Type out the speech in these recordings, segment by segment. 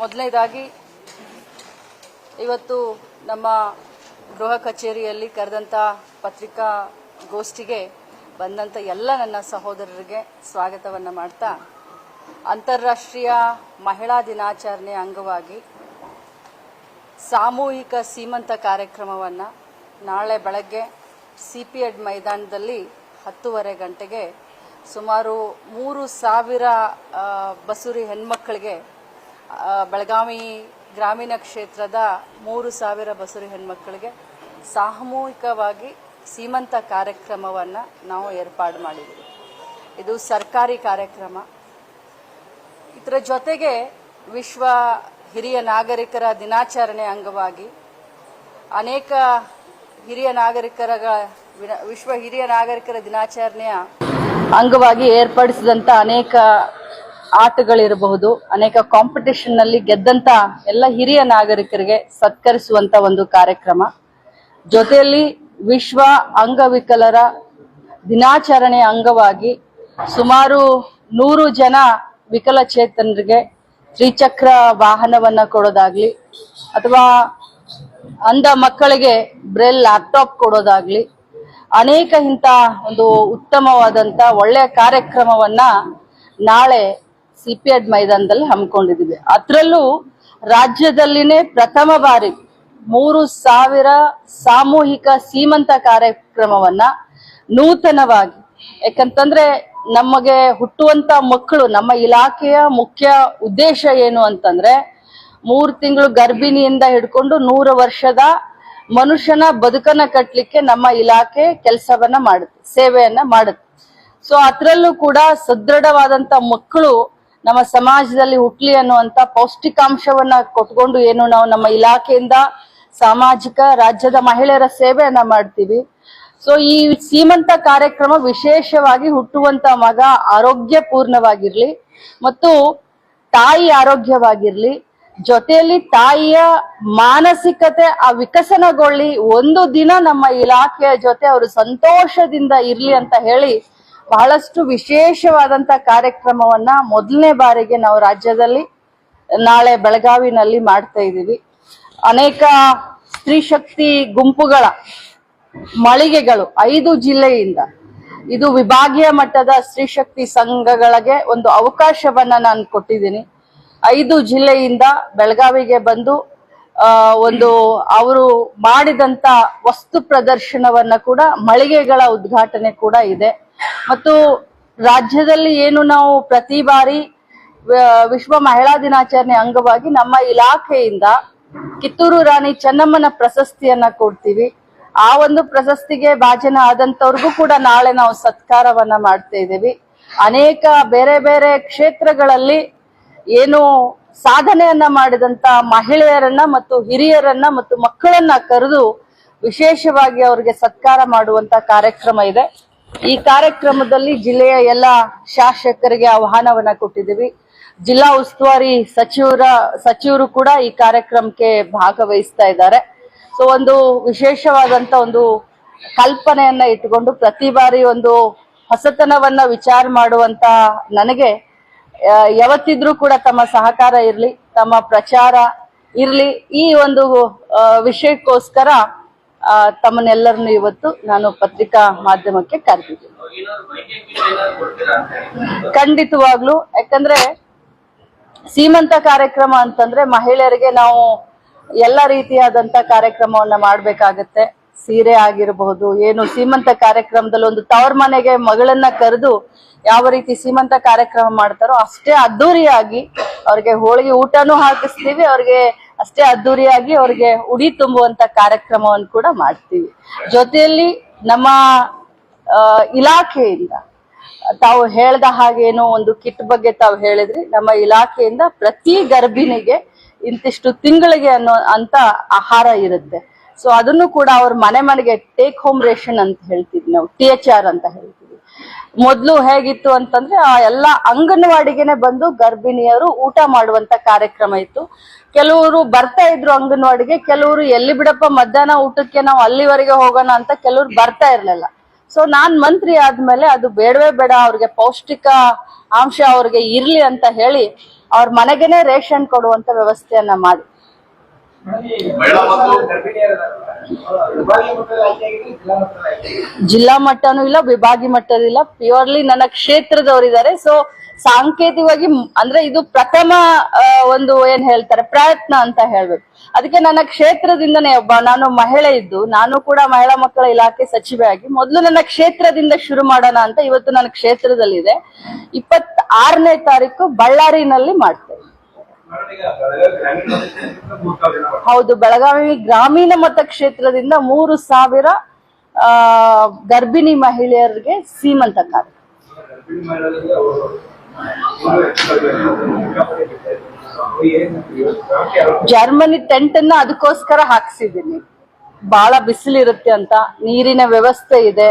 ಮೊದಲನೇದಾಗಿ, ಇವತ್ತು ನಮ್ಮ ಗೃಹ ಕಚೇರಿಯಲ್ಲಿ ಕರೆದಂಥ ಪತ್ರಿಕಾ ಗೋಷ್ಠಿಗೆ ಬಂದಂಥ ಎಲ್ಲ ನನ್ನ ಸಹೋದರರಿಗೆ ಸ್ವಾಗತವನ್ನು ಮಾಡ್ತಾ, ಅಂತಾರಾಷ್ಟ್ರೀಯ ಮಹಿಳಾ ದಿನಾಚರಣೆ ಅಂಗವಾಗಿ ಸಾಮೂಹಿಕ ಸೀಮಂತ ಕಾರ್ಯಕ್ರಮವನ್ನು ನಾಳೆ ಬೆಳಗ್ಗೆ ಸಿ ಪಿ ಎಡ್ ಮೈದಾನದಲ್ಲಿ ಹತ್ತೂವರೆ ಗಂಟೆಗೆ ಸುಮಾರು ಮೂರು ಸಾವಿರ ಬಸುರಿ ಹೆಣ್ಮಕ್ಕಳಿಗೆ ಬೆಳಗಾವಿ ಗ್ರಾಮೀಣ ಕ್ಷೇತ್ರದ ಮೂರು ಸಾವಿರ ಬಸುರಿ ಹೆಣ್ಮಕ್ಕಳಿಗೆ ಸಾಮೂಹಿಕವಾಗಿ ಸೀಮಂತ ಕಾರ್ಯಕ್ರಮವನ್ನು ನಾವು ಏರ್ಪಾಡು ಮಾಡಿದ್ದೀವಿ ಇದು ಸರ್ಕಾರಿ ಕಾರ್ಯಕ್ರಮ. ಇದರ ಜೊತೆಗೆ ವಿಶ್ವ ಹಿರಿಯ ನಾಗರಿಕರ ದಿನಾಚರಣೆ ಅಂಗವಾಗಿ ಅನೇಕ ಹಿರಿಯ ನಾಗರಿಕರ ವಿಶ್ವ ಹಿರಿಯ ನಾಗರಿಕರ ದಿನಾಚರಣೆಯ ಅಂಗವಾಗಿ ಏರ್ಪಡಿಸಿದಂಥ ಅನೇಕ ಆಟಗಳಿರಬಹುದು, ಅನೇಕ ಕಾಂಪಿಟೇಷನ್ನಲ್ಲಿ ಗೆದ್ದಂತ ಎಲ್ಲ ಹಿರಿಯ ನಾಗರಿಕರಿಗೆ ಸತ್ಕರಿಸುವಂತ ಒಂದು ಕಾರ್ಯಕ್ರಮ. ಜೊತೆಯಲ್ಲಿ ವಿಶ್ವ ಅಂಗವಿಕಲರ ದಿನಾಚರಣೆ ಅಂಗವಾಗಿ ಸುಮಾರು ನೂರು ಜನ ವಿಕಲಚೇತನರಿಗೆ ತ್ರಿಚಕ್ರ ವಾಹನವನ್ನ ಕೊಡೋದಾಗ್ಲಿ, ಅಥವಾ ಅಂಧ ಮಕ್ಕಳಿಗೆ ಬ್ರೆಲ್ ಲ್ಯಾಪ್ಟಾಪ್ ಕೊಡೋದಾಗ್ಲಿ, ಅನೇಕ ಇಂಥ ಒಂದು ಉತ್ತಮವಾದಂತ ಒಳ್ಳೆಯ ಕಾರ್ಯಕ್ರಮವನ್ನ ನಾಳೆ ಸಿ ಪಿ ಎಡ್ ಮೈದಾನದಲ್ಲಿ ಹಮ್ಮಿಕೊಂಡಿದ್ದೀವಿ. ಅದರಲ್ಲೂ ರಾಜ್ಯದಲ್ಲಿನೇ ಪ್ರಥಮ ಬಾರಿ ಮೂರು ಸಾವಿರ ಸಾಮೂಹಿಕ ಸೀಮಂತ ಕಾರ್ಯಕ್ರಮವನ್ನ ನೂತನವಾಗಿ, ಯಾಕಂತಂದ್ರೆ ನಮಗೆ ಹುಟ್ಟುವಂತ ಮಕ್ಕಳು, ನಮ್ಮ ಇಲಾಖೆಯ ಮುಖ್ಯ ಉದ್ದೇಶ ಏನು ಅಂತಂದ್ರೆ ಮೂರು ತಿಂಗಳು ಗರ್ಭಿಣಿಯಿಂದ ಹಿಡ್ಕೊಂಡು ನೂರು ವರ್ಷದ ಮನುಷ್ಯನ ಬದುಕನ್ನ ಕಟ್ಟಲಿಕ್ಕೆ ನಮ್ಮ ಇಲಾಖೆ ಕೆಲಸವನ್ನ ಮಾಡುತ್ತೆ, ಸೇವೆಯನ್ನ ಮಾಡುತ್ತೆ. ಸೊ ಅದರಲ್ಲೂ ಕೂಡ ಸದೃಢವಾದಂತ ಮಕ್ಕಳು ನಮ್ಮ ಸಮಾಜದಲ್ಲಿ ಹುಟ್ಲಿ ಅನ್ನುವಂತ ಪೌಷ್ಟಿಕಾಂಶವನ್ನ ಕೊಟ್ಕೊಂಡು ಏನು ನಾವು ನಮ್ಮ ಇಲಾಖೆಯಿಂದ ಸಾಮಾಜಿಕ ರಾಜ್ಯದ ಮಹಿಳೆಯರ ಸೇವೆಯನ್ನ ಮಾಡ್ತೀವಿ. ಸೊ ಈ ಸೀಮಂತ ಕಾರ್ಯಕ್ರಮ ವಿಶೇಷವಾಗಿ ಹುಟ್ಟುವಂತ ಮಗ ಆರೋಗ್ಯಪೂರ್ಣವಾಗಿರ್ಲಿ ಮತ್ತು ತಾಯಿ ಆರೋಗ್ಯವಾಗಿರ್ಲಿ, ಜೊತೆಯಲ್ಲಿ ತಾಯಿಯ ಮಾನಸಿಕತೆ ಆ ವಿಕಸನಗೊಳ್ಳಿ, ಒಂದು ದಿನ ನಮ್ಮ ಇಲಾಖೆಯ ಜೊತೆ ಅವರು ಸಂತೋಷದಿಂದ ಇರ್ಲಿ ಅಂತ ಹೇಳಿ ಬಹಳಷ್ಟು ವಿಶೇಷವಾದಂತ ಕಾರ್ಯಕ್ರಮವನ್ನ ಮೊದಲನೇ ಬಾರಿಗೆ ನಾವು ರಾಜ್ಯದಲ್ಲಿ ನಾಳೆ ಬೆಳಗಾವಿನಲ್ಲಿ ಮಾಡ್ತಾ ಇದ್ದೀವಿ. ಅನೇಕ ಸ್ತ್ರೀ ಶಕ್ತಿ ಗುಂಪುಗಳ ಮಳಿಗೆಗಳು ಐದು ಜಿಲ್ಲೆಯಿಂದ ಇದು ವಿಭಾಗೀಯ ಮಟ್ಟದ ಸ್ತ್ರೀ ಶಕ್ತಿ ಸಂಘಗಳಿಗೆ ಒಂದು ಅವಕಾಶವನ್ನ ನಾನು ಕೊಟ್ಟಿದ್ದೀನಿ. ಐದು ಜಿಲ್ಲೆಯಿಂದ ಬೆಳಗಾವಿಗೆ ಬಂದು ಒಂದು ಅವರು ಮಾಡಿದಂತ ವಸ್ತು ಪ್ರದರ್ಶನವನ್ನ ಕೂಡ ಮಳಿಗೆಗಳ ಉದ್ಘಾಟನೆ ಕೂಡ ಇದೆ. ಮತ್ತು ರಾಜ್ಯದಲ್ಲಿ ಏನು ನಾವು ಪ್ರತಿ ಬಾರಿ ವಿಶ್ವ ಮಹಿಳಾ ದಿನಾಚರಣೆ ಅಂಗವಾಗಿ ನಮ್ಮ ಇಲಾಖೆಯಿಂದ ಕಿತ್ತೂರು ರಾಣಿ ಚೆನ್ನಮ್ಮನ ಪ್ರಶಸ್ತಿಯನ್ನ ಕೊಡ್ತೀವಿ. ಆ ಒಂದು ಪ್ರಶಸ್ತಿಗೆ ಭಾಜನ ಆದಂತವ್ರಿಗೂ ಕೂಡ ನಾಳೆ ನಾವು ಸತ್ಕಾರವನ್ನ ಮಾಡ್ತಾ ಇದ್ದೀವಿ. ಅನೇಕ ಬೇರೆ ಬೇರೆ ಕ್ಷೇತ್ರಗಳಲ್ಲಿ ಏನು ಸಾಧನೆಯನ್ನ ಮಾಡಿದಂತ ಮಹಿಳೆಯರನ್ನ ಮತ್ತು ಹಿರಿಯರನ್ನ ಮತ್ತು ಮಕ್ಕಳನ್ನ ಕರೆದು ವಿಶೇಷವಾಗಿ ಅವರಿಗೆ ಸತ್ಕಾರ ಮಾಡುವಂತ ಕಾರ್ಯಕ್ರಮ ಇದೆ. ಈ ಕಾರ್ಯಕ್ರಮದಲ್ಲಿ ಜಿಲ್ಲೆಯ ಎಲ್ಲ ಶಾಸಕರಿಗೆ ಆಹ್ವಾನವನ್ನ ಕೊಟ್ಟಿದ್ದೀವಿ. ಜಿಲ್ಲಾ ಉಸ್ತುವಾರಿ ಸಚಿವರ, ಸಚಿವರು ಕೂಡ ಈ ಕಾರ್ಯಕ್ರಮಕ್ಕೆ ಭಾಗವಹಿಸ್ತಾ ಇದ್ದಾರೆ. ಸೊ ಒಂದು ವಿಶೇಷವಾದಂತ ಒಂದು ಕಲ್ಪನೆಯನ್ನ ಇಟ್ಟುಕೊಂಡು ಪ್ರತಿ ಬಾರಿ ಒಂದು ಹೊಸತನವನ್ನ ವಿಚಾರ ಮಾಡುವಂತ ನನಗೆ ಯಾವತ್ತಿದ್ರೂ ಕೂಡ ತಮ್ಮ ಸಹಕಾರ ಇರಲಿ, ತಮ್ಮ ಪ್ರಚಾರ ಇರಲಿ. ಈ ಒಂದು ವಿಷಯಕ್ಕೋಸ್ಕರ ತಮ್ಮನ್ನೆಲ್ಲರನ್ನು ಇವತ್ತು ನಾನು ಪತ್ರಿಕಾ ಮಾಧ್ಯಮಕ್ಕೆ ಕರೆದಿದ್ದೀನಿ. ಖಂಡಿತವಾಗ್ಲು, ಯಾಕಂದ್ರೆ ಸೀಮಂತ ಕಾರ್ಯಕ್ರಮ ಅಂತಂದ್ರೆ ಮಹಿಳೆಯರಿಗೆ ನಾವು ಎಲ್ಲ ರೀತಿಯಾದಂತ ಕಾರ್ಯಕ್ರಮವನ್ನ ಮಾಡ್ಬೇಕಾಗತ್ತೆ. ಸೀರೆ ಆಗಿರಬಹುದು, ಏನು ಸೀಮಂತ ಕಾರ್ಯಕ್ರಮದಲ್ಲಿ ಒಂದು ತವರ ಮನೆಗೆ ಮಗಳನ್ನ ಕರೆದು ಯಾವ ರೀತಿ ಸೀಮಂತ ಕಾರ್ಯಕ್ರಮ ಮಾಡ್ತಾರೋ ಅಷ್ಟೇ ಅದ್ದೂರಿಯಾಗಿ ಅವ್ರಿಗೆ ಹೋಳಿಗೆ ಊಟನೂ ಹಾಕಿಸ್ತೀವಿ, ಅವ್ರಿಗೆ ಅಷ್ಟೇ ಅದ್ದೂರಿಯಾಗಿ ಅವ್ರಿಗೆ ಉಡಿ ತುಂಬುವಂತ ಕಾರ್ಯಕ್ರಮವನ್ನು ಕೂಡ ಮಾಡ್ತೀವಿ. ಜೊತೆಯಲ್ಲಿ ನಮ್ಮ ಇಲಾಖೆಯಿಂದ ತಾವು ಹೇಳ್ದ ಹಾಗೇನೋ ಒಂದು ಕಿಟ್ ಬಗ್ಗೆ ತಾವು ಹೇಳಿದ್ರಿ ನಮ್ಮ ಇಲಾಖೆಯಿಂದ ಪ್ರತಿ ಗರ್ಭಿಣಿಗೆ ಇಂತಿಷ್ಟು ತಿಂಗಳಿಗೆ ಅನ್ನೋ ಅಂತ ಆಹಾರ ಇರುತ್ತೆ. ಸೊ ಅದನ್ನು ಕೂಡ ಅವ್ರ ಮನೆ ಮನೆಗೆ ಟೇಕ್ ಹೋಮ್ ರೇಷನ್ ಅಂತ ಹೇಳ್ತೀವಿ ನಾವು ಟಿ ಎಚ್ ಆರ್ ಅಂತ ಹೇಳ್ತೀವಿ. ಮೊದ್ಲು ಹೇಗಿತ್ತು ಅಂತಂದ್ರೆ ಆ ಎಲ್ಲ ಅಂಗನವಾಡಿಗೆನೆ ಬಂದು ಗರ್ಭಿಣಿಯರು ಊಟ ಮಾಡುವಂತ ಕಾರ್ಯಕ್ರಮ ಇತ್ತು. ಕೆಲವರು ಬರ್ತಾ ಇದ್ರು ಅಂಗನವಾಡಿಗೆ, ಕೆಲವರು ಎಲ್ಲಿ ಬಿಡಪ್ಪ ಮಧ್ಯಾಹ್ನ ಊಟಕ್ಕೆ ನಾವು ಅಲ್ಲಿವರೆಗೆ ಹೋಗೋಣ ಅಂತ ಕೆಲವರು ಬರ್ತಾ ಇರ್ಲಿಲ್ಲ. ಸೊ ನಾನ್ ಮಂತ್ರಿ ಆದ್ಮೇಲೆ ಅದು ಬೇಡವೇ ಬೇಡ, ಅವ್ರಿಗೆ ಪೌಷ್ಟಿಕ ಅಂಶ ಅವ್ರಿಗೆ ಇರ್ಲಿ ಅಂತ ಹೇಳಿ ಅವ್ರ ಮನೆಗೆನೆ ರೇಷನ್ ಕೊಡುವಂತ ವ್ಯವಸ್ಥೆಯನ್ನ ಮಾಡಿ. ಜಿಲ್ಲಾ ಮಟ್ಟನೂ ಇಲ್ಲ, ವಿಭಾಗಿ ಮಟ್ಟದಿಲ್ಲ ಪ್ಯೂರ್ಲಿ ನನ್ನ ಕ್ಷೇತ್ರದವರಿದ್ದಾರೆ. ಸೊ ಸಾಂಕೇತಿಕವಾಗಿ ಅಂದ್ರೆ ಇದು ಪ್ರಥಮ ಒಂದು ಏನ್ ಹೇಳ್ತಾರೆ, ಪ್ರಯತ್ನ ಅಂತ ಹೇಳ್ಬೇಕು. ಅದಕ್ಕೆ ನನ್ನ ಕ್ಷೇತ್ರದಿಂದನೇ ಒಬ್ಬ, ನಾನು ಮಹಿಳೆ ಇದ್ದು, ನಾನು ಕೂಡ ಮಹಿಳಾ ಮಕ್ಕಳ ಇಲಾಖೆ ಸಚಿವೆ ಆಗಿ, ಮೊದಲು ನನ್ನ ಕ್ಷೇತ್ರದಿಂದ ಶುರು ಮಾಡೋಣ ಅಂತ ಇವತ್ತು ನನ್ನ ಕ್ಷೇತ್ರದಲ್ಲಿದೆ. ಇಪ್ಪತ್ ಆರನೇ ತಾರೀಕು ಬಳ್ಳಾರಿನಲ್ಲಿ ಮಾಡ್ತೇವೆ ಹೌದು ಬೆಳಗಾವಿ ಗ್ರಾಮೀಣ ಮತಕ್ಷೇತ್ರದಿಂದ ಮೂರು ಸಾವಿರ ಗರ್ಭಿಣಿ ಮಹಿಳೆಯರಿಗೆ ಸೀಮಂತ ಕಾರ್ಯ. ಜರ್ಮನಿ ಟೆಂಟ್ ಅನ್ನ ಅದಕ್ಕೋಸ್ಕರ ಹಾಕ್ಸಿದ್ದೀನಿ. ಬಹಳ ಬಿಸಿಲಿರುತ್ತೆ ಅಂತ ನೀರಿನ ವ್ಯವಸ್ಥೆ ಇದೆ.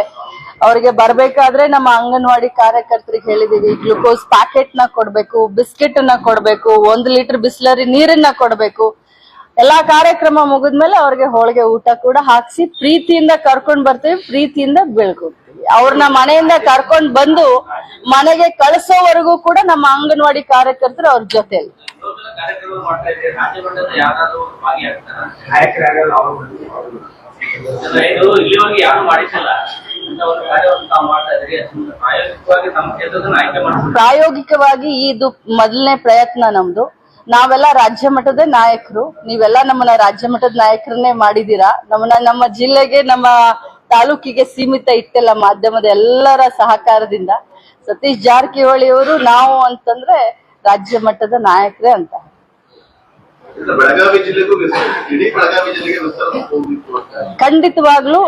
ಅವ್ರಿಗೆ ಬರ್ಬೇಕಾದ್ರೆ ನಮ್ಮ ಅಂಗನವಾಡಿ ಕಾರ್ಯಕರ್ತರಿಗೆ ಹೇಳಿದೀವಿ, ಗ್ಲುಕೋಸ್ ಪ್ಯಾಕೆಟ್ನ ಕೊಡ್ಬೇಕು ಬಿಸ್ಕೆಟ್ನ ಕೊಡ್ಬೇಕು, ಒಂದ್ ಲೀಟರ್ ಬಿಸ್ಲರಿ ನೀರನ್ನ ಕೊಡ್ಬೇಕು. ಎಲ್ಲಾ ಕಾರ್ಯಕ್ರಮ ಮುಗಿದ್ಮೇಲೆ ಅವ್ರಿಗೆ ಹೋಳಿಗೆ ಊಟ ಕೂಡ ಹಾಕ್ಸಿ ಪ್ರೀತಿಯಿಂದ ಕರ್ಕೊಂಡ್ ಬರ್ತೀವಿ, ಪ್ರೀತಿಯಿಂದ ಬೆಳ್ಕೊಡ್ತೀವಿ. ಅವ್ರನ್ನ ಮನೆಯಿಂದ ಕರ್ಕೊಂಡ್ ಬಂದು ಮನೆಗೆ ಕಳಿಸೋವರೆಗೂ ಕೂಡ ನಮ್ಮ ಅಂಗನವಾಡಿ ಕಾರ್ಯಕರ್ತರು ಅವ್ರ ಜೊತೆಲಿ. ಪ್ರಾಯೋಗಿಕವಾಗಿ ಇದು ಮೊದಲನೇ ಪ್ರಯತ್ನ ನಮ್ದು. ನಾವೆಲ್ಲ ರಾಜ್ಯ ಮಟ್ಟದ ನಾಯಕರು. ನೀವೆಲ್ಲ ನಮ್ಮನ್ನ ರಾಜ್ಯ ಮಟ್ಟದ ನಾಯಕರನ್ನೇ ಮಾಡಿದೀರಾ ನಮ್ಮನ್ನ ನಮ್ಮ ಜಿಲ್ಲೆಗೆ, ನಮ್ಮ ತಾಲೂಕಿಗೆ ಸೀಮಿತ ಇಟ್ಟಿಲ್ಲ ಮಾಧ್ಯಮದ ಎಲ್ಲರ ಸಹಕಾರದಿಂದ. ಸತೀಶ್ ಜಾರಕಿಹೊಳಿ ಅವರು ನಾವು ಅಂತಂದ್ರೆ ರಾಜ್ಯ ಮಟ್ಟದ ನಾಯಕರೇ ಅಂತ. ಬೆಳಗಾವಿ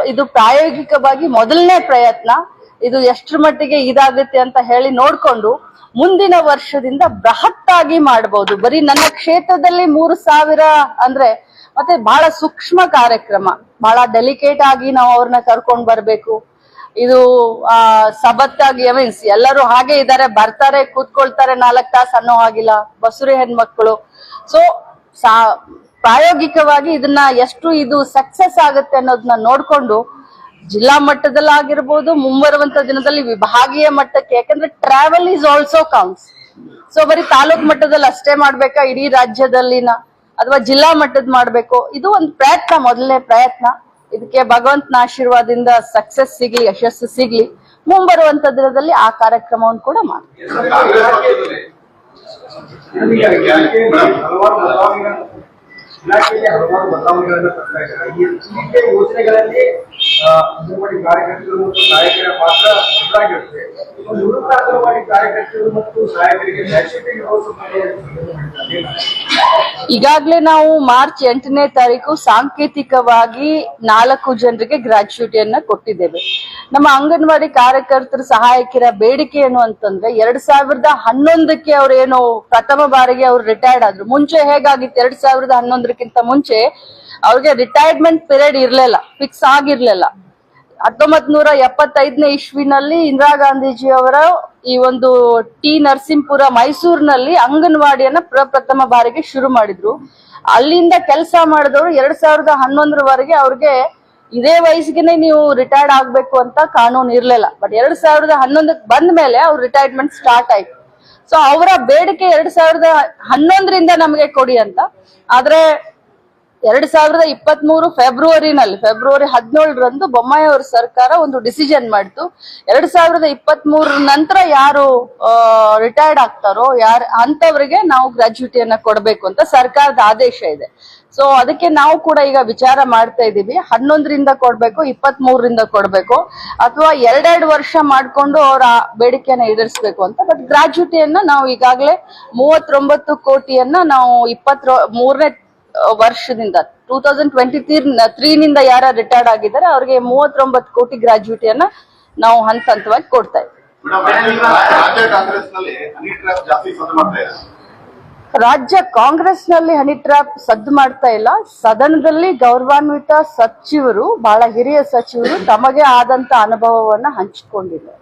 ಇದು ಪ್ರಾಯೋಗಿಕವಾಗಿ ಮೊದಲನೇ ಪ್ರಯತ್ನ. ಇದು ಎಷ್ಟ್ರ ಮಟ್ಟಿಗೆ ಇದಾಗುತ್ತೆ ಅಂತ ಹೇಳಿ ನೋಡ್ಕೊಂಡು ಮುಂದಿನ ವರ್ಷದಿಂದ ಬೃಹತ್ತಾಗಿ ಮಾಡಬಹುದು ಬರೀ ನನ್ನ ಕ್ಷೇತ್ರದಲ್ಲಿ ಮೂರು ಸಾವಿರ ಅಂದ್ರೆ ಮತ್ತೆ ಬಹಳ ಸೂಕ್ಷ್ಮ ಕಾರ್ಯಕ್ರಮ. ಬಹಳ ಡೆಲಿಕೇಟ್ ಆಗಿ ನಾವು ಅವ್ರನ್ನ ಕರ್ಕೊಂಡ್ ಬರ್ಬೇಕು. ಇದು, ಆ, ಸಬತ್ತಾಗಿ ಮೀನ್ಸ್ ಎಲ್ಲರೂ ಹಾಗೆ ಇದಾರೆ, ಬರ್ತಾರೆ, ಕೂತ್ಕೊಳ್ತಾರೆ, ನಾಲ್ಕು ತಾಸು ಅನ್ನೋ ಹಾಗಿಲ್ಲ. ಬಸುರಿ ಹೆಣ್ಮಕ್ಳು. ಸೊ ಸಾ ಪ್ರಾಯೋಗಿಕವಾಗಿ ಇದನ್ನ ಎಷ್ಟು ಇದು ಸಕ್ಸಸ್ ಆಗುತ್ತೆ ಅನ್ನೋದನ್ನ ನೋಡ್ಕೊಂಡು ಜಿಲ್ಲಾ ಮಟ್ಟದಲ್ಲಾಗಿರ್ಬೋದು, ಮುಂಬರುವಂತ ದಿನದಲ್ಲಿ ವಿಭಾಗೀಯ ಮಟ್ಟಕ್ಕೆ, ಯಾಕಂದ್ರೆ travel is also counts so ಬರೀ ತಾಲೂಕ್ ಮಟ್ಟದಲ್ಲಿ ಅಷ್ಟೇ ಮಾಡ್ಬೇಕಾ? ಇಡೀ ರಾಜ್ಯದಲ್ಲಿನ ಅಥವಾ ಜಿಲ್ಲಾ ಮಟ್ಟದ ಮಾಡ್ಬೇಕು? ಇದು ಒಂದು ಪ್ರಯತ್ನ, ಮೊದಲನೇ ಪ್ರಯತ್ನ. ಇದಕ್ಕೆ ಭಗವಂತನ ಆಶೀರ್ವಾದದಿಂದ ಸಕ್ಸಸ್ ಸಿಗ್ಲಿ, ಯಶಸ್ಸು ಸಿಗ್ಲಿ, ಮುಂಬರುವಂತ ದಿನದಲ್ಲಿ ಆ ಕಾರ್ಯಕ್ರಮವನ್ನು ಕೂಡ ಮಾಡ್ತೀವಿ. ಕಾಂಗ್ರೆಸ್ ಪಕ್ಷದಲ್ಲಿ ನಮಗೆ ಇಲಾಖೆಯಲ್ಲಿ ಹಲವಾರು ಬದಲಾವಣೆಗಳನ್ನು ತರ್ತಾ ಇದ್ದಾರೆ ಈ ಯೋಜನೆಗಳಲ್ಲಿ ಅಂಗನವಾಡಿ ಕಾರ್ಯಕರ್ತರು ಮತ್ತು ಸಹಾಯಕರ ಪಾತ್ರ ಬದಲಾಗಿರುತ್ತೆ ನಿವೃತ್ತ ಅಂಗನವಾಡಿ ಕಾರ್ಯಕರ್ತರು ಮತ್ತು ಸಹಾಯಕರಿಗೆ ದಯచేసి ಈಗಾಗಲೇ ನಾವು ಮಾರ್ಚ್ ಎಂಟನೇ ತಾರೀಕು ಸಾಂಕೇತಿಕವಾಗಿ ನಾಲ್ಕು ಜನರಿಗೆ ಗ್ರಾಚ್ಯುಟಿಯನ್ನ ಕೊಟ್ಟಿದ್ದೇವೆ. ನಮ್ಮ ಅಂಗನವಾಡಿ ಕಾರ್ಯಕರ್ತರ ಸಹಾಯಕಿರ ಬೇಡಿಕೆ ಏನು ಅಂತಂದ್ರೆ, ಎರಡ್ ಸಾವಿರದ ಹನ್ನೊಂದಕ್ಕೆ ಅವ್ರು ಏನು ಪ್ರಥಮ ಬಾರಿಗೆ ಅವ್ರು ರಿಟೈರ್ಡ್ ಆದ್ರು. ಮುಂಚೆ ಹೇಗಾಗಿತ್ತು? ಎರಡ್ ಸಾವಿರದ ಹನ್ನೊಂದರಕ್ಕಿಂತ ಮುಂಚೆ ಅವ್ರಿಗೆ ರಿಟೈರ್ಮೆಂಟ್ ಪೀರಿಯಡ್ ಇರ್ಲಿಲ್ಲ ಫಿಕ್ಸ್ ಆಗಿರ್ಲಿಲ್ಲ. ಹತ್ತೊಂಬತ್ ನೂರ ಎಪ್ಪತ್ತೈದನೇ ಇಸ್ವಿನಲ್ಲಿ ಇಂದಿರಾ ಗಾಂಧೀಜಿ ಅವರ ಈ ಒಂದು ಟಿ ನರಸಿಂಹಪುರ ಮೈಸೂರಿನಲ್ಲಿ ಅಂಗನವಾಡಿಯನ್ನ ಪ್ರಪ್ರಥಮ ಬಾರಿಗೆ ಶುರು ಮಾಡಿದ್ರು. ಅಲ್ಲಿಂದ ಕೆಲಸ ಮಾಡಿದವರು ಎರಡ್ ಸಾವಿರದ ಹನ್ನೊಂದರವರೆಗೆ ಅವ್ರಿಗೆ ಇದೇ ವಯಸ್ಸಿಗೆನೆ ನೀವು ರಿಟೈರ್ಡ್ ಆಗ್ಬೇಕು ಅಂತ ಕಾನೂನು ಇರ್ಲಿಲ್ಲ. ಬಟ್ ಎರಡ್ ಸಾವಿರದ ಹನ್ನೊಂದಕ್ಕೆ ಬಂದ ಮೇಲೆ ಅವ್ರ ರಿಟೈರ್ಮೆಂಟ್ ಸ್ಟಾರ್ಟ್ ಆಯ್ತು. ಸೊ ಅವರ ಬೇಡಿಕೆ ಎರಡ್ ಸಾವಿರದ ಹನ್ನೊಂದರಿಂದ ನಮಗೆ ಕೊಡಿ ಅಂತ. ಆದ್ರೆ ಎರಡ್ ಸಾವಿರದ ಇಪ್ಪತ್ತ್ ಮೂರು ಫೆಬ್ರವರಿನಲ್ಲಿ, ಫೆಬ್ರವರಿ ಹದಿನೇಳರಂದು ಬೊಮ್ಮಾಯಿ ಅವರ ಸರ್ಕಾರ ಒಂದು ಡಿಸಿಷನ್ ಮಾಡಿತು. ಎರಡ್ ಸಾವಿರದ ಇಪ್ಪತ್ತ್ ಮೂರ ನಂತರ ಯಾರು ರಿಟೈರ್ಡ್ ಆಗ್ತಾರೋ, ಯಾರ ಅಂತವ್ರಿಗೆ ನಾವು ಗ್ರಾಜ್ಯುಟಿಯನ್ನ ಕೊಡಬೇಕು ಅಂತ ಸರ್ಕಾರದ ಆದೇಶ ಇದೆ. ಸೊ ಅದಕ್ಕೆ ನಾವು ಕೂಡ ಈಗ ವಿಚಾರ ಮಾಡ್ತಾ ಇದೀವಿ ಹನ್ನೊಂದರಿಂದ ಕೊಡ್ಬೇಕು ಇಪ್ಪತ್ತ್ ಮೂರರಿಂದ ಕೊಡ್ಬೇಕು, ಅಥವಾ ಎರಡೆರಡು ವರ್ಷ ಮಾಡ್ಕೊಂಡು ಅವರ ಬೇಡಿಕೆಯನ್ನ ಈಡೇರಿಸಬೇಕು ಅಂತ. ಬಟ್ ಗ್ರಾಚ್ಯುಟಿಯನ್ನ ನಾವು ಈಗಾಗಲೇ ಮೂವತ್ತೊಂಬತ್ತು ಕೋಟಿಯನ್ನ ನಾವು ಇಪ್ಪತ್ ಮೂರನೇ ವರ್ಷದಿಂದ ಟೂ ತೌಸಂಡ್ ಟ್ವೆಂಟಿ ತ್ರೀ ನಿಂದ ಯಾರ ರಿಟೈರ್ಡ್ ಆಗಿದ್ದಾರೆ ಅವ್ರಿಗೆ ಮೂವತ್ತೊಂಬತ್ತು ಕೋಟಿ ಗ್ರಾಜ್ಯುಟಿಯನ್ನ ನಾವು ಹಂತ ಹಂತವಾಗಿ ಕೊಡ್ತಾ ಇದ್ದೀವಿ. ರಾಜ್ಯ ಕಾಂಗ್ರೆಸ್ನಲ್ಲಿ ಹನಿ ಟ್ರಾಪ್ ಜಾಸ್ತಿ ಸದ್ದು ಮಾಡ್ತಾ ಇದೆ. ರಾಜ್ಯ ಕಾಂಗ್ರೆಸ್ನಲ್ಲಿ ಹನಿ ಟ್ರ್ಯಾಪ್ ಸದ್ದು ಮಾಡ್ತಾ ಇಲ್ಲ. ಸದನದಲ್ಲಿ ಗೌರವಾನ್ವಿತ ಸಚಿವರು ಬಹಳ ಹಿರಿಯ ಸಚಿವರು ತಮಗೆ ಆದಂತ ಅನುಭವವನ್ನ ಹಂಚಿಕೊಂಡಿದ್ದಾರೆ.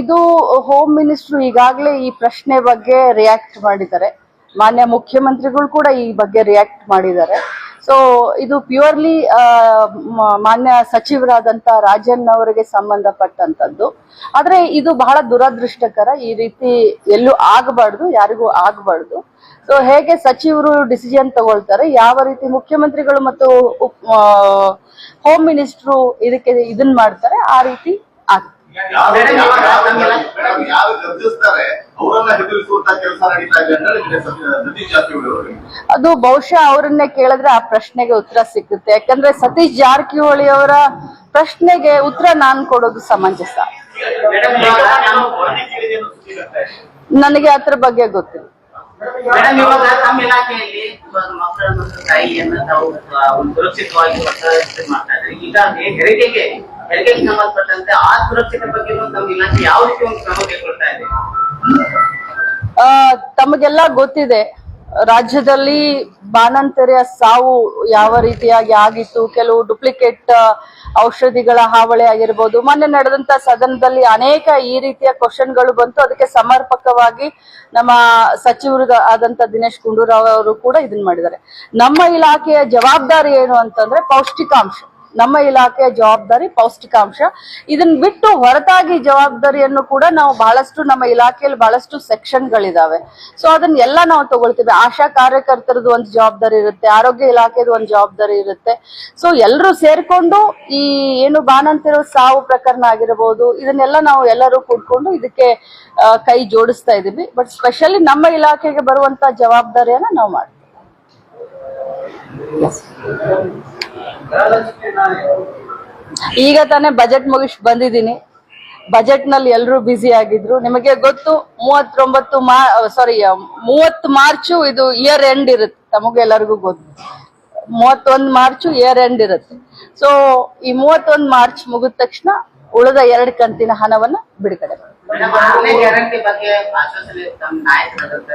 ಇದು ಹೋಮ್ ಮಿನಿಸ್ಟ್ರು ಈಗಾಗಲೇ ಈ ಪ್ರಶ್ನೆ ಬಗ್ಗೆ ರಿಯಾಕ್ಟ್ ಮಾಡಿದ್ದಾರೆ. ಮಾನ್ಯ ಮುಖ್ಯಮಂತ್ರಿಗಳು ಕೂಡ ಈ ಬಗ್ಗೆ ರಿಯಾಕ್ಟ್ ಮಾಡಿದ್ದಾರೆ. ಸೊ ಇದು ಪ್ಯೂರ್ಲಿ ಮಾನ್ಯ ಸಚಿವರಾದಂತ ರಾಜನ್ ಅವರಿಗೆ ಸಂಬಂಧಪಟ್ಟಂತದ್ದು. ಆದ್ರೆ ಇದು ಬಹಳ ದುರದೃಷ್ಟಕರ, ಈ ರೀತಿ ಎಲ್ಲೂ ಆಗಬಾರ್ದು, ಯಾರಿಗೂ ಆಗಬಾರ್ದು. ಸೊ ಹೇಗೆ ಸಚಿವರು ಡಿಸಿಷನ್ ತಗೊಳ್ತಾರೆ, ಯಾವ ರೀತಿ ಮುಖ್ಯಮಂತ್ರಿಗಳು ಮತ್ತು ಹೋಮ್ ಮಿನಿಸ್ಟ್ರು ಇದಕ್ಕೆ ಇದನ್ ಮಾಡ್ತಾರೆ, ಆ ರೀತಿ ಆಗುತ್ತೆ ಯಾರು ಮೇಡಮ್ ಯಾರು ಗರ್ಜಿಸ್ತಾರೆ ಅವರನ್ನ ಹೆದರಿಸುವಂತ ಕೆಲಸ ನಡೀತಾ ಇದೆ ಅಂತ ಸತೀಶ್ ಜಾರಕಿಹೊಳಿ ಅವರಿಗೆ ಅದು ಬಹುಶಃ ಅವರನ್ನೇ ಕೇಳಿದ್ರೆ ಆ ಪ್ರಶ್ನೆಗೆ ಉತ್ತರ ಸಿಗುತ್ತೆ ಯಾಕಂದ್ರೆ ಸತೀಶ್ ಜಾರಕಿಹೊಳಿ ಅವರ ಪ್ರಶ್ನೆಗೆ ಉತ್ತರ ನಾನು ಕೊಡೋದು ಸಮಂಜಸ. ನನಗೆ ಅದ್ರ ಬಗ್ಗೆ ಗೊತ್ತಿಲ್ಲ. ಮೇಡಮ್ ಇವಾಗ ನಮ್ಮ ಇಲಾಖೆಯಲ್ಲಿ ಇವಾಗ ಮಕ್ಕಳ ಮತ್ತು ತಾಯಿಯನ್ನ ತಾವು ಸುರಕ್ಷಿತವಾಗಿ ಮಾಡ್ತಾ ಇದ್ದಾರೆ. ಈಗ ಹೆರಿಗೆಗೆ ಹೆರಿಗೆಗೆ ಸಂಬಂಧಪಟ್ಟಂತೆ ಆ ಸುರಕ್ಷತೆ ಬಗ್ಗೆ ನಮ್ಮ ಇಲಾಖೆ ಯಾವ ರೀತಿ ಒಂದು ಕ್ರಮ ಕೈಗೊಳ್ತಾ ಇದೆ? ತಮಗೆಲ್ಲ ಗೊತ್ತಿದೆ. ರಾಜ್ಯದಲ್ಲಿ ಬಾಣಂತಿಯರ ಸಾವು ಯಾವ ರೀತಿಯಾಗಿ ಆಗಿತ್ತು, ಕೆಲವು ಡುಪ್ಲಿಕೇಟ್ ಔಷಧಿಗಳ ಹಾವಳಿ ಆಗಿರ್ಬೋದು, ಮೊನ್ನೆ ನಡೆದಂತ ಸದನದಲ್ಲಿ ಅನೇಕ ಈ ರೀತಿಯ ಕ್ವಶನ್ಗಳು ಬಂತು. ಅದಕ್ಕೆ ಸಮರ್ಪಕವಾಗಿ ನಮ್ಮ ಸಚಿವರು ಆದಂತ ದಿನೇಶ್ ಗುಂಡೂರಾವ್ ಅವರು ಕೂಡ ಇದನ್ನ ಮಾಡಿದ್ದಾರೆ. ನಮ್ಮ ಇಲಾಖೆಯ ಜವಾಬ್ದಾರಿ ಏನು ಅಂತಂದ್ರೆ ಪೌಷ್ಟಿಕಾಂಶ. ನಮ್ಮ ಇಲಾಖೆಯ ಜವಾಬ್ದಾರಿ ಪೌಷ್ಟಿಕಾಂಶ. ಇದನ್ನ ಬಿಟ್ಟು ಹೊರತಾಗಿ ಜವಾಬ್ದಾರಿಯನ್ನು ಕೂಡ ನಾವು ಬಹಳಷ್ಟು ನಮ್ಮ ಇಲಾಖೆಯಲ್ಲಿ ಬಹಳಷ್ಟು ಸೆಕ್ಷನ್ಗಳಿದಾವೆ. ಸೊ ಅದನ್ನ ಎಲ್ಲ ನಾವು ತಗೊಳ್ತೀವಿ. ಆಶಾ ಕಾರ್ಯಕರ್ತರದ್ದು ಒಂದು ಜವಾಬ್ದಾರಿ ಇರುತ್ತೆ, ಆರೋಗ್ಯ ಇಲಾಖೆದು ಒಂದು ಜವಾಬ್ದಾರಿ ಇರುತ್ತೆ. ಸೊ ಎಲ್ಲರೂ ಸೇರ್ಕೊಂಡು ಈ ಏನು ಬಾನಂತಿರೋ ಸಾವು ಪ್ರಕರಣ ಆಗಿರಬಹುದು ಇದನ್ನೆಲ್ಲ ನಾವು ಎಲ್ಲರೂ ಕೂಡ್ಕೊಂಡು ಇದಕ್ಕೆ ಕೈ ಜೋಡಿಸ್ತಾ ಇದೀವಿ. ಬಟ್ ಸ್ಪೆಷಲಿ ನಮ್ಮ ಇಲಾಖೆಗೆ ಬರುವಂತ ಜವಾಬ್ದಾರಿಯನ್ನ ನಾವು ಮಾಡ್ತೀವಿ. ಈಗ ತಾನೇ ಬಜೆಟ್ ಮುಗಿಸ್ ಬಂದಿದ್ದೀನಿ. ಬಜೆಟ್ನಲ್ಲಿ ಎಲ್ಲರೂ ಬ್ಯುಸಿ ಆಗಿದ್ರು. ನಿಮಗೆ ಗೊತ್ತು, ಮೂವತ್ತೊಂಬತ್ತು ಮಾ ಸಾರಿ ಮೂವತ್ತು ಮಾರ್ಚು ಇದು ಇಯರ್ ಎಂಡ್ ಇರುತ್ತೆ. ತಮಗೆಲ್ಲರಿಗೂ ಗೊತ್ತು. ಮೂವತ್ತೊಂದು ಮಾರ್ಚು ಇಯರ್ ಎಂಡ್ ಇರುತ್ತೆ. ಸೊ ಈ ಮೂವತ್ತೊಂದು ಮಾರ್ಚ್ ಮುಗಿದ ತಕ್ಷಣ ಉಳಿದ ಎರಡು ಕಂತಿನ ಹಣವನ್ನ ಬಿಡುಗಡೆ ಮಾಡ್ತೀವಿ. ಮೇಡಮ್ ಆರನೇ ಗ್ಯಾರಂಟಿ ಬಗ್ಗೆ ಆಶ್ವಾಸನೆ ತಮ್ಮ ನಾಯಕರಾದಂತ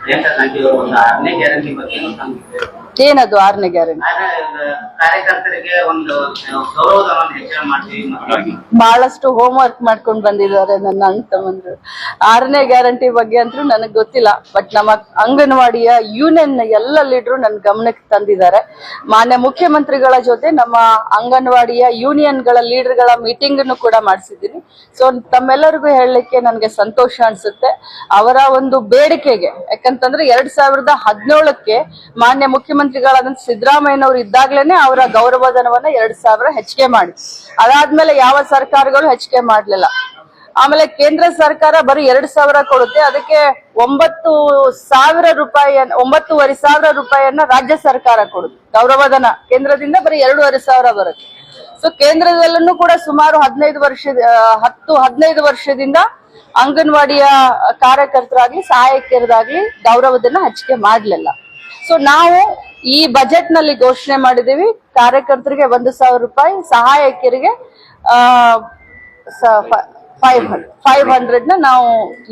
ಪ್ರಿಯಾಂಕಾ ಗಾಂಧಿ ಅವರು ಒಂದು ಆರನೇ ಗ್ಯಾರಂಟಿ ಬಗ್ಗೆ ತಮಗೆ ಏನದು ಆರನೇ ಗ್ಯಾರಂಟಿ ಕಾರ್ಯಕರ್ತರಿಗೆ ಒಂದು ಗೌರವಧನವನ್ನು ಹೆಚ್ಚಳ ಮಾಡ್ತೀವಿ ಮತ್ತು ಬಹಳಷ್ಟು ಹೋಮ್ ವರ್ಕ್ ಮಾಡ್ಕೊಂಡು ಬಂದಿದ್ದಾರೆ ನನ್ನ ಅಣ್ಣ ತಮ್ಮಂದ್ರು ಆರನೇ ಗ್ಯಾರಂಟಿ ಬಗ್ಗೆ ಅಂತೂ ನನಗೆ ಗೊತ್ತಿಲ್ಲ ಬಟ್ ನಮ್ಮ ಅಂಗನವಾಡಿಯ ಯೂನಿಯನ್ ಎಲ್ಲ ಲೀಡರು ನನ್ನ ಗಮನಕ್ಕೆ ತಂದಿದ್ದಾರೆ. ಮಾನ್ಯ ಮುಖ್ಯಮಂತ್ರಿಗಳ ಜೊತೆ ನಮ್ಮ ಅಂಗನವಾಡಿಯ ಯೂನಿಯನ್ಗಳ ಲೀಡರ್ಗಳ ಮೀಟಿಂಗ್ ಅನ್ನು ಕೂಡ ಮಾಡಿಸಿದ್ದೀನಿ. ಸೊ ತಮ್ಮೆಲ್ಲರಿಗೂ ಹೇಳಲಿಕ್ಕೆ ನನಗೆ ಸಂತೋಷ ಅನಿಸುತ್ತೆ. ಅವರ ಒಂದು ಬೇಡಿಕೆಗೆ, ಯಾಕಂತಂದ್ರೆ ಎರಡ್ ಸಾವಿರದ ಹದಿನೇಳಕ್ಕೆ ಮಾನ್ಯ ಮುಖ್ಯಮಂತ್ರಿಗಳಾದಂತ ಸಿದ್ದರಾಮಯ್ಯನವರು ಇದ್ದಾಗ್ಲೇನೆ ಅವರ ಗೌರವಧನವನ್ನ ಎರಡ್ ಸಾವಿರ ಹೆಚ್ಚಿಗೆ ಮಾಡಿ. ಅದಾದ್ಮೇಲೆ ಯಾವ ಸರ್ಕಾರಗಳು ಹೆಚ್ಚಿಗೆ ಮಾಡ್ಲಿಲ್ಲ. ಆಮೇಲೆ ಕೇಂದ್ರ ಸರ್ಕಾರ ಬರೀ ಎರಡ್ ಸಾವಿರ ಕೊಡುತ್ತೆ. ಅದಕ್ಕೆ ಒಂಬತ್ತು ಸಾವಿರ ರೂಪಾಯಿ ಒಂಬತ್ತುವರೆ ಸಾವಿರ ರೂಪಾಯಿಯನ್ನ ರಾಜ್ಯ ಸರ್ಕಾರ ಕೊಡುತ್ತೆ. ಗೌರವಧನ ಕೇಂದ್ರದಿಂದ ಬರೀ ಎರಡೂವರೆ ಸಾವಿರ ಬರುತ್ತೆ. ಸೊ ಕೇಂದ್ರದಲ್ಲೂ ಕೂಡ ಸುಮಾರು ಹದಿನೈದು ವರ್ಷ ಹತ್ತು ಹದಿನೈದು ವರ್ಷದಿಂದ ಅಂಗನವಾಡಿಯ ಕಾರ್ಯಕರ್ತರಾಗ್ಲಿ ಸಹಾಯಕಿಯರದಾಗ್ಲಿ ಗೌರವದನ್ನ ಹಂಚಿಕೆ ಮಾಡ್ಲಿಲ್ಲ ಸೊ ನಾವು ಈ ಬಜೆಟ್ನಲ್ಲಿ ಘೋಷಣೆ ಮಾಡಿದೀವಿ ಕಾರ್ಯಕರ್ತರಿಗೆ ಒಂದು ಸಾವಿರ ರೂಪಾಯಿ ಸಹಾಯಕಿಯರಿಗೆ ಫೈವ್ ಹಂಡ್ರೆಡ್ ಫೈವ್ ಹಂಡ್ರೆಡ್ನ ನಾವು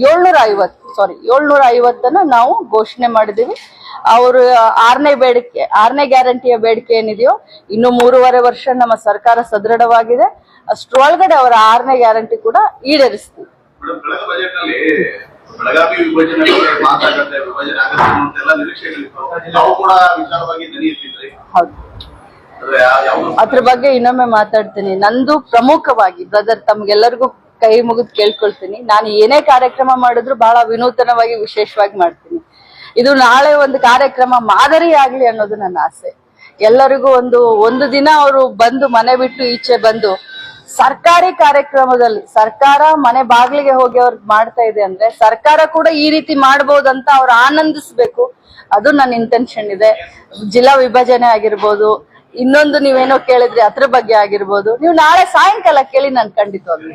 ಏಳ್ನೂರ ಐವತ್ತು ಸಾರಿ ಏಳ್ನೂರ ಐವತ್ತನ್ನ ನಾವು ಘೋಷಣೆ ಮಾಡಿದೀವಿ ಅವರು ಆರನೇ ಬೇಡಿಕೆ ಆರನೇ ಗ್ಯಾರಂಟಿಯ ಬೇಡಿಕೆ ಏನಿದೆಯೋ ಇನ್ನು ಮೂರುವರೆ ವರ್ಷ ನಮ್ಮ ಸರ್ಕಾರ ಸದೃಢವಾಗಿದೆ. ಅಷ್ಟ್ರೊಳಗಡೆ ಅವರ ಆರನೇ ಗ್ಯಾರಂಟಿ ಕೂಡ ಈಡೇರಿಸ್ತೀವಿ. ಬೆಳಗಾವಿ ವಿಭಜನೆ ಬಗ್ಗೆ ಮಾತಾಗುತ್ತೆ ವಿಭಜನೆ ಆಗುತ್ತೆ ಅಂತೆಲ್ಲ ನಿರೀಕ್ಷೆಗಳಿತ್ತು. ನಾವು ಕೂಡ ವಿಚಾರವಾಗಿ ದನಿ ಹೌದು. ಅದು ಅದ್ರ ಬಗ್ಗೆ ಇನ್ನೊಮ್ಮೆ ಮಾತಾಡ್ತೀನಿ. ನಂದು ಪ್ರಮುಖವಾಗಿ ಬ್ರದರ್ ತಮ್ಗೆಲ್ಲರಿಗೂ ಕೈ ಮುಗಿದು ಕೇಳ್ಕೊಳ್ತೀನಿ. ನಾನು ಏನೇ ಕಾರ್ಯಕ್ರಮ ಮಾಡಿದ್ರು ಬಹಳ ವಿನೂತನವಾಗಿ ವಿಶೇಷವಾಗಿ ಮಾಡ್ತೀನಿ. ಇದು ನಾಳೆ ಒಂದು ಕಾರ್ಯಕ್ರಮ ಮಾದರಿ ಆಗ್ಲಿ ಅನ್ನೋದು ನನ್ನ ಆಸೆ. ಎಲ್ಲರಿಗೂ ಒಂದು ಒಂದು ದಿನ ಅವರು ಬಂದು ಮನೆ ಬಿಟ್ಟು ಈಚೆ ಬಂದು ಸರ್ಕಾರಿ ಕಾರ್ಯಕ್ರಮದಲ್ಲಿ, ಸರ್ಕಾರ ಮನೆ ಬಾಗಿಲಿಗೆ ಹೋಗಿ ಅವ್ರು ಮಾಡ್ತಾ ಇದೆ ಅಂದ್ರೆ ಸರ್ಕಾರ ಕೂಡ ಈ ರೀತಿ ಮಾಡ್ಬೋದಂತ ಅವ್ರು ಆನಂದಿಸ್ಬೇಕು. ಅದು ನನ್ನ ಇಂಟೆನ್ಷನ್ ಇದೆ. ಜಿಲ್ಲಾ ವಿಭಜನೆ ಆಗಿರ್ಬೋದು ಇನ್ನೊಂದು ನೀವೇನೋ ಕೇಳಿದ್ರಿ ಅದ್ರ ಬಗ್ಗೆ ಆಗಿರ್ಬೋದು. ನೀವು ನಾಳೆ ಸಾಯಂಕಾಲ ಕೇಳಿ ನಾನು ಖಂಡಿತವಾಗ್ಲೂ.